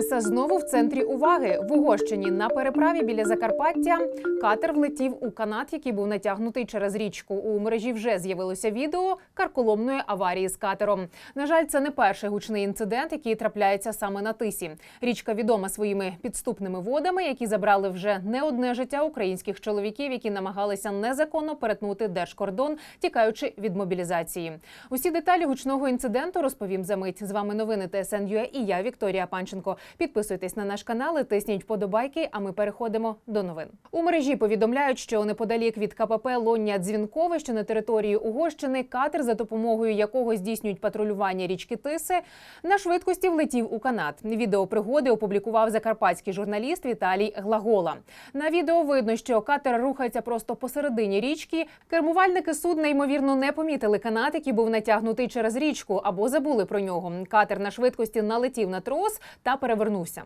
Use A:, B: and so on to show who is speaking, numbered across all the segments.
A: Тиса знову в центрі уваги. В Угорщині на переправі біля Закарпаття катер влетів у канат, який був натягнутий через річку. У мережі вже з'явилося відео карколомної аварії з катером. На жаль, це не перший гучний інцидент, який трапляється саме на тисі. Річка відома своїми підступними водами, які забрали вже не одне життя українських чоловіків, які намагалися незаконно перетнути держкордон, тікаючи від мобілізації. Усі деталі гучного інциденту розповім за мить. З вами новини ТСН.UA і я Вікторія Панченко. Підписуйтесь на наш канал, і тисніть вподобайки. А ми переходимо до новин. У мережі повідомляють, що неподалік від КПП Лоння Дзвінкове, що на території Угорщини, катер, за допомогою якого здійснюють патрулювання річки Тиси, на швидкості влетів у канат. Відео пригоди опублікував закарпатський журналіст Віталій Глагола. На відео видно, що катер рухається просто посередині річки. Кермувальники судна ймовірно не помітили канат, який був натягнутий через річку, або забули про нього. Катер на швидкості налетів на трос та перевернувся.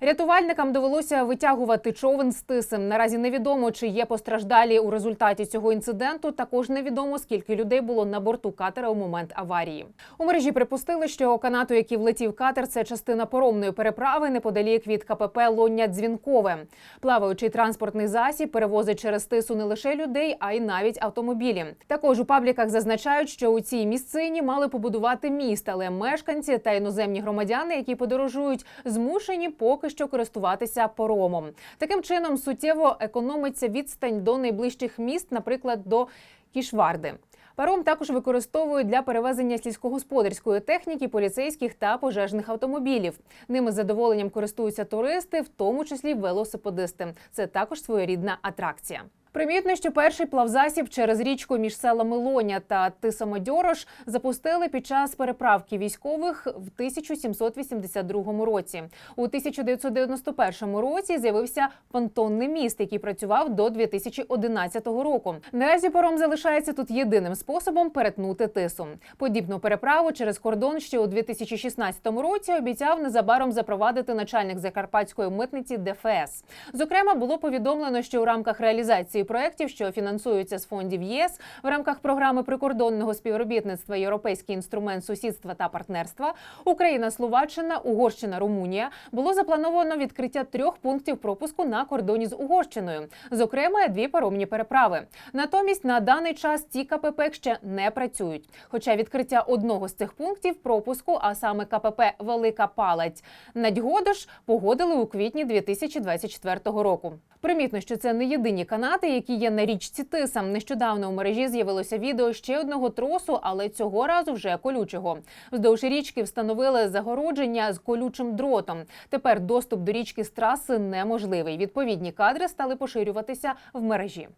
A: Рятувальникам довелося витягувати човен з тисем. Наразі невідомо, чи є постраждалі у результаті цього інциденту. Також невідомо, скільки людей було на борту катера у момент аварії. У мережі припустили, що канату, який влетів катер, це частина поромної переправи неподалік від КПП Лоння Дзвінкове. Плаваючий транспортний засіб перевозить через тису не лише людей, а й навіть автомобілі. Також у пабліках зазначають, що у цій місцині мали побудувати міст, але мешканці та іноземні громадяни, які подорожують, змушені поки що користуватися поромом. Таким чином суттєво економиться відстань до найближчих міст, наприклад, до Кішварди. Паром також використовують для перевезення сільськогосподарської техніки, поліцейських та пожежних автомобілів. Ними з задоволенням користуються туристи, в тому числі велосипедисти. Це також своєрідна атракція. Примітно, що перший плавзасіб через річку між селами Лоня та Тисамодьорош запустили під час переправки військових в 1782 році. У 1991 році з'явився понтонний міст, який працював до 2011 року. Наразі паром залишається тут єдиним способом перетнути тису. Подібну переправу через кордон ще у 2016 році обіцяв незабаром запровадити начальник закарпатської митниці ДФС. Зокрема, було повідомлено, що у рамках реалізації проєктів, що фінансуються з фондів ЄС, в рамках програми прикордонного співробітництва Європейський інструмент сусідства та партнерства Україна, Словаччина, Угорщина, Румунія було заплановано відкриття трьох пунктів пропуску на кордоні з Угорщиною, зокрема дві паромні переправи. Натомість на даний час ці КПП ще не працюють. Хоча відкриття одного з цих пунктів пропуску, а саме КПП Велика Палець Надьгодош, погодили у квітні 2024 року. Примітно, що це не єдині канати, які є на річці Тиса. Нещодавно у мережі з'явилося відео ще одного тросу, але цього разу вже колючого. Вздовж річки встановили загородження з колючим дротом. Тепер доступ до річки з траси неможливий. Відповідні кадри стали поширюватися в мережі.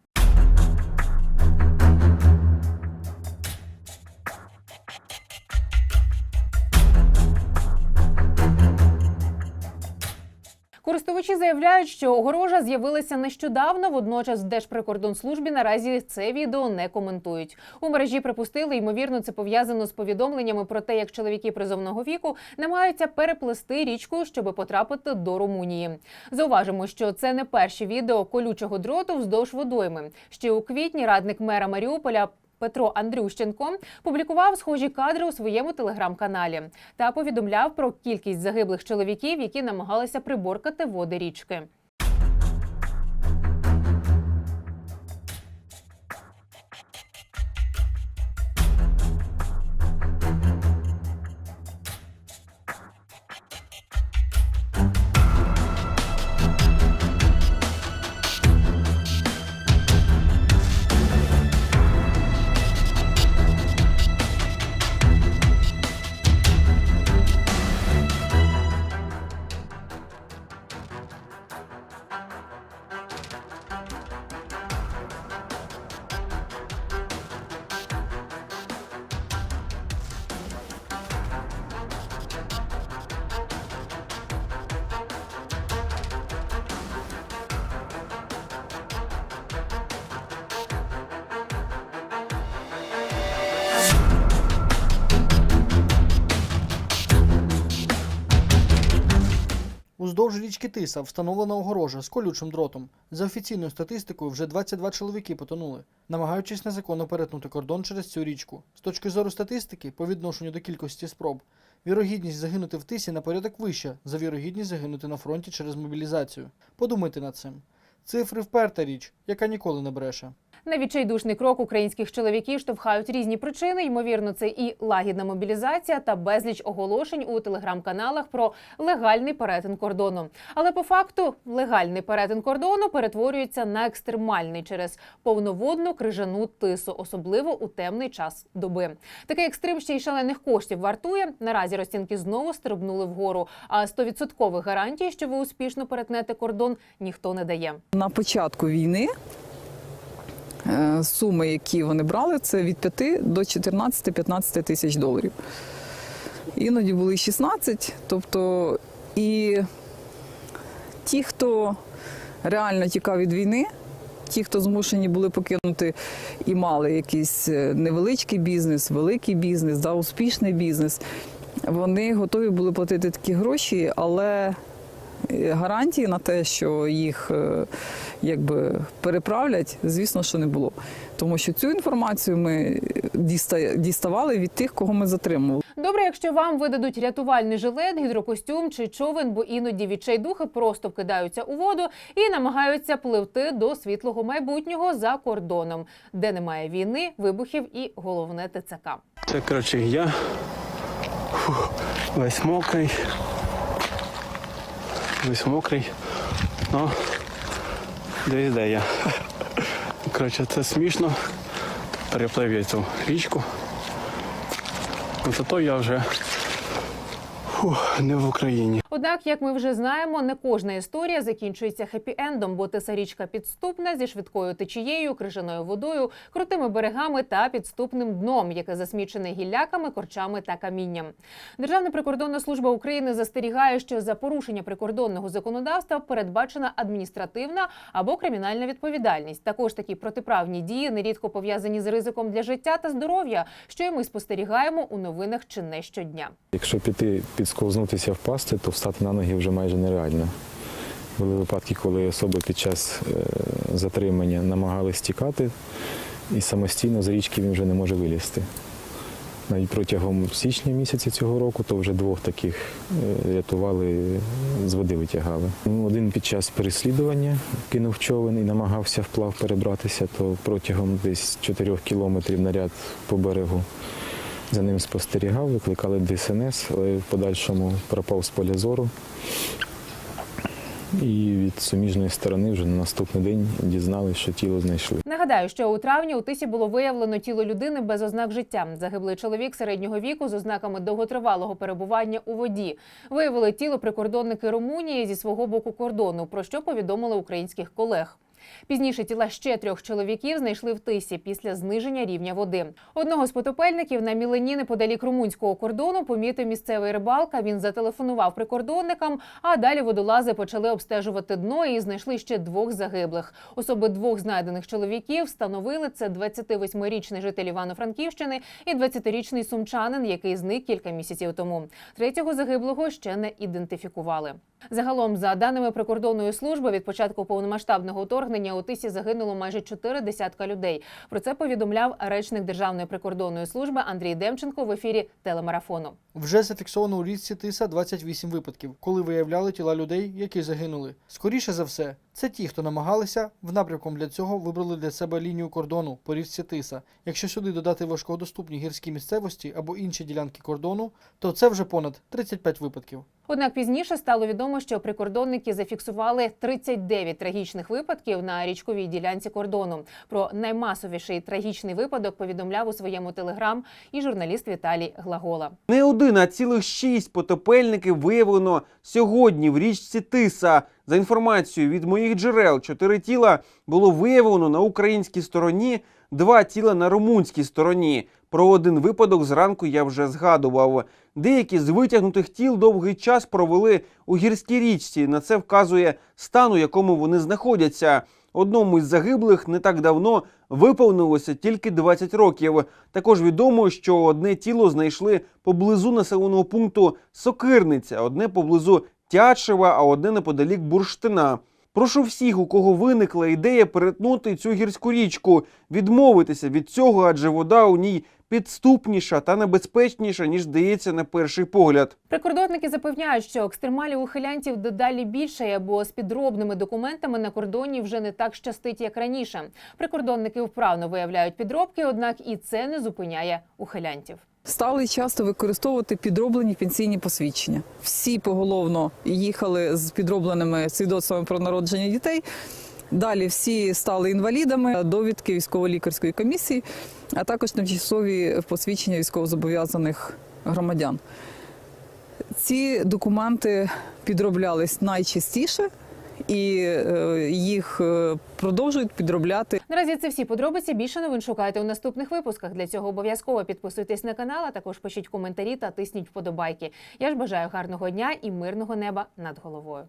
A: Користувачі заявляють, що огорожа з'явилася нещодавно. Водночас в Держприкордонслужбі наразі це відео не коментують. У мережі припустили, ймовірно, це пов'язано з повідомленнями про те, як чоловіки призовного віку намагаються переплести річку, щоб потрапити до Румунії. Зауважимо, що це не перші відео колючого дроту вздовж водойми. Ще у квітні радник мера Маріуполя. Петро Андрющенко публікував схожі кадри у своєму телеграм-каналі та повідомляв про кількість загиблих чоловіків, які намагалися приборкати води річки.
B: Уздовж річки Тиса встановлена огорожа з колючим дротом. За офіційною статистикою, вже 22 чоловіки потонули, намагаючись незаконно перетнути кордон через цю річку. З точки зору статистики, по відношенню до кількості спроб, вірогідність загинути в тисі на порядок вища за вірогідність загинути на фронті через мобілізацію. Подумайте над цим. Цифри вперта річ, яка ніколи не бреше.
A: На відчайдушний крок українських чоловіків штовхають різні причини. Ймовірно, це і лагідна мобілізація та безліч оголошень у телеграм-каналах про легальний перетин кордону. Але по факту легальний перетин кордону перетворюється на екстремальний через повноводну крижану тису, особливо у темний час доби. Такий екстрим ще й шалених коштів вартує. Наразі розцінки знову стрибнули вгору. А 100% гарантій, що ви успішно перетнете кордон, ніхто не дає.
C: На початку війни суми, які вони брали, це від 5 до 14-15 тисяч доларів. Іноді були 16. Тобто і ті, хто реально тікав від війни, ті, хто змушені були покинути і мали якийсь е, невеличкий бізнес, великий бізнес, да, успішний бізнес, вони готові були платити такі гроші, але е, гарантії на те, що їх е, якби переправлять, звісно, що не було. Тому що цю інформацію ми діста- діставали від тих, кого ми затримували.
A: Добре, якщо вам видадуть рятувальний жилет, гідрокостюм чи човен, бо іноді відчайдухи просто вкидаються у воду і намагаються пливти до світлого майбутнього за кордоном, де немає війни, вибухів і головне ТЦК.
D: Це коротше я Фух, весь мокрий. Весь мокрий. Ну, десь де я. Коротше, це смішно. Переплив я цю річку. Ну, Зато я вже фух, не в Україні.
A: Однак, як ми вже знаємо, не кожна історія закінчується хеппі-ендом, бо тиса річка підступна зі швидкою течією, крижаною водою, крутими берегами та підступним дном, яке засмічене гілляками, корчами та камінням. Державна прикордонна служба України застерігає, що за порушення прикордонного законодавства передбачена адміністративна або кримінальна відповідальність. Також такі протиправні дії нерідко пов'язані з ризиком для життя та здоров'я, що і ми спостерігаємо у новинах чи не щодня.
E: Якщо піти підсковзнутися впасти, то встати на ноги вже майже нереально. Були випадки, коли особи під час е, затримання намагались тікати, і самостійно з річки він вже не може вилізти. Навіть протягом січня місяця цього року то вже двох таких е, рятували, з води витягали. Ну, Один під час переслідування кинув човен і намагався вплав перебратися, то протягом десь 4 кілометрів наряд по берегу за ним спостерігав, викликали ДСНС, але в подальшому пропав з поля зору. І від суміжної сторони вже на наступний день дізналися, що тіло знайшли.
A: Нагадаю, що у травні у тисі було виявлено тіло людини без ознак життя. Загиблий чоловік середнього віку з ознаками довготривалого перебування у воді. Виявили тіло прикордонники Румунії зі свого боку кордону, про що повідомили українських колег. Пізніше тіла ще трьох чоловіків знайшли в тисі після зниження рівня води. Одного з потопельників на мілені неподалік румунського кордону помітив місцевий рибалка. Він зателефонував прикордонникам, а далі водолази почали обстежувати дно і знайшли ще двох загиблих. Особи двох знайдених чоловіків встановили це 28-річний житель Івано-Франківщини і 20-річний сумчанин, який зник кілька місяців тому. Третього загиблого ще не ідентифікували. Загалом, за даними прикордонної служби, від початку повномасштабного вторгнення у тисі загинуло майже чотири десятка людей. Про це повідомляв речник Державної прикордонної служби Андрій Демченко в ефірі телемарафону.
B: Вже зафіксовано у річці Тиса 28 випадків, коли виявляли тіла людей, які загинули. Скоріше за все, це ті, хто намагалися, в напрямком для цього вибрали для себе лінію кордону по річці Тиса. Якщо сюди додати важкодоступні гірські місцевості або інші ділянки кордону, то це вже понад 35 випадків.
A: Однак пізніше стало відомо, що прикордонники зафіксували 39 трагічних випадків на річковій ділянці кордону. Про наймасовіший трагічний випадок повідомляв у своєму телеграм і журналіст Віталій Глагола.
F: Не один, а цілих шість потопельників виявлено сьогодні в річці Тиса. За інформацією від моїх джерел, чотири тіла було виявлено на українській стороні, два тіла на румунській стороні. Про один випадок зранку я вже згадував. Деякі з витягнутих тіл довгий час провели у гірській річці. На це вказує стан, у якому вони знаходяться. Одному із загиблих не так давно виповнилося тільки 20 років. Також відомо, що одне тіло знайшли поблизу населеного пункту Сокирниця, одне поблизу Тячева, а одне неподалік Бурштина. Прошу всіх, у кого виникла ідея перетнути цю гірську річку, відмовитися від цього, адже вода у ній підступніша та небезпечніша, ніж здається на перший погляд.
A: Прикордонники запевняють, що екстремалів ухилянтів дедалі більше, бо з підробними документами на кордоні вже не так щастить, як раніше. Прикордонники вправно виявляють підробки, однак і це не зупиняє ухилянтів.
C: Стали часто використовувати підроблені пенсійні посвідчення. Всі поголовно їхали з підробленими свідоцтвами про народження дітей. Далі всі стали інвалідами, довідки військово-лікарської комісії, а також тимчасові посвідчення військовозобов'язаних громадян. Ці документи підроблялись найчастіше, і е, їх е, продовжують підробляти
A: Наразі це всі подробиці. Більше новин шукайте у наступних випусках. Для цього обов'язково підписуйтесь на канал, а також пишіть коментарі та тисніть вподобайки. Я ж бажаю гарного дня і мирного неба над головою.